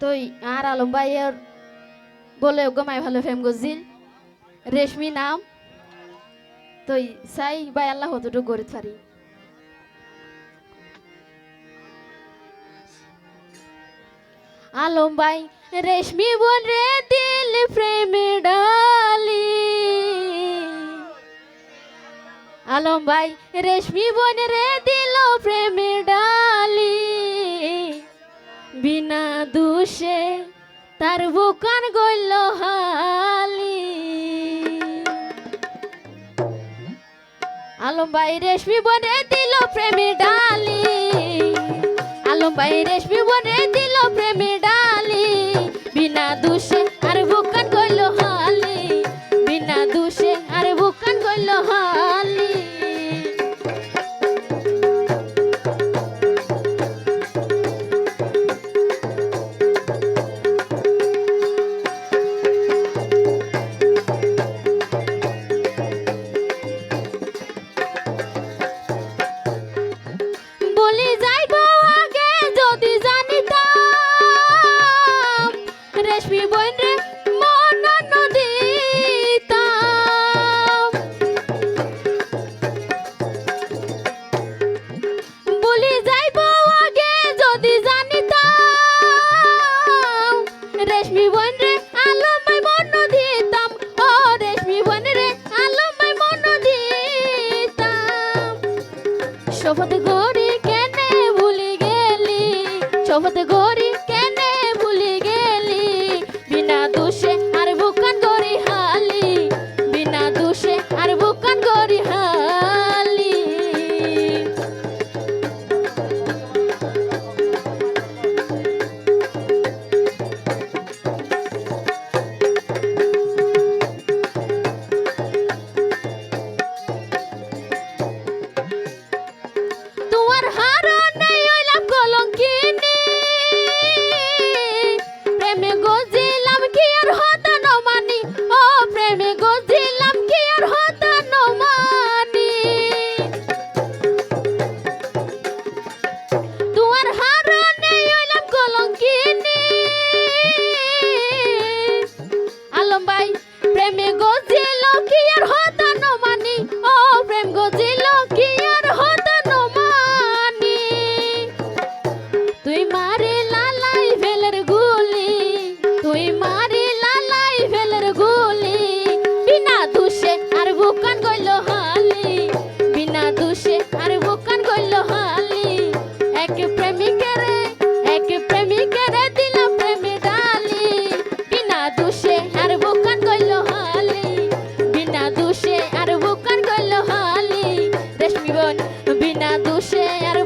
তো আর আলম ভাইয়ের বলে গমাই ভালো ফেম গজিল। রেশমি নাম। তো সাই ভাই আল্লাহ হতটুকু গড়ে পারি। আলম ভাই, রেশমি বোন রে দিল প্রেমে ডালি। আলম ভাই, রেশমি বোন রে দিল প্রেমে ডালি। বিনা দুষে তার বুকান গইল হালি। আলম ভাই রেশমি বনে দিল প্রেমী ডালি। আলম ভাই রেশমি বনে দিল প্রেমী ডালি। রেশমি বইন রে মন নদীতাম বলি যাইব আগে যদি জানিতাম। রেশমি বইন রে আলমাই মন দিতাম ও রেশমি বইন রে আলমাই মন দিতাম শপথ গড়ি কেনে ভুলি গেলি? শপথ গড়ি গইল হালি, বিনা দোষে আর বোকান গইল বিনা দোষে আর বোকান গইল হালি, বিনা দোষে আর বোকান গইল হালি। রেশমি বিনা দোষে আর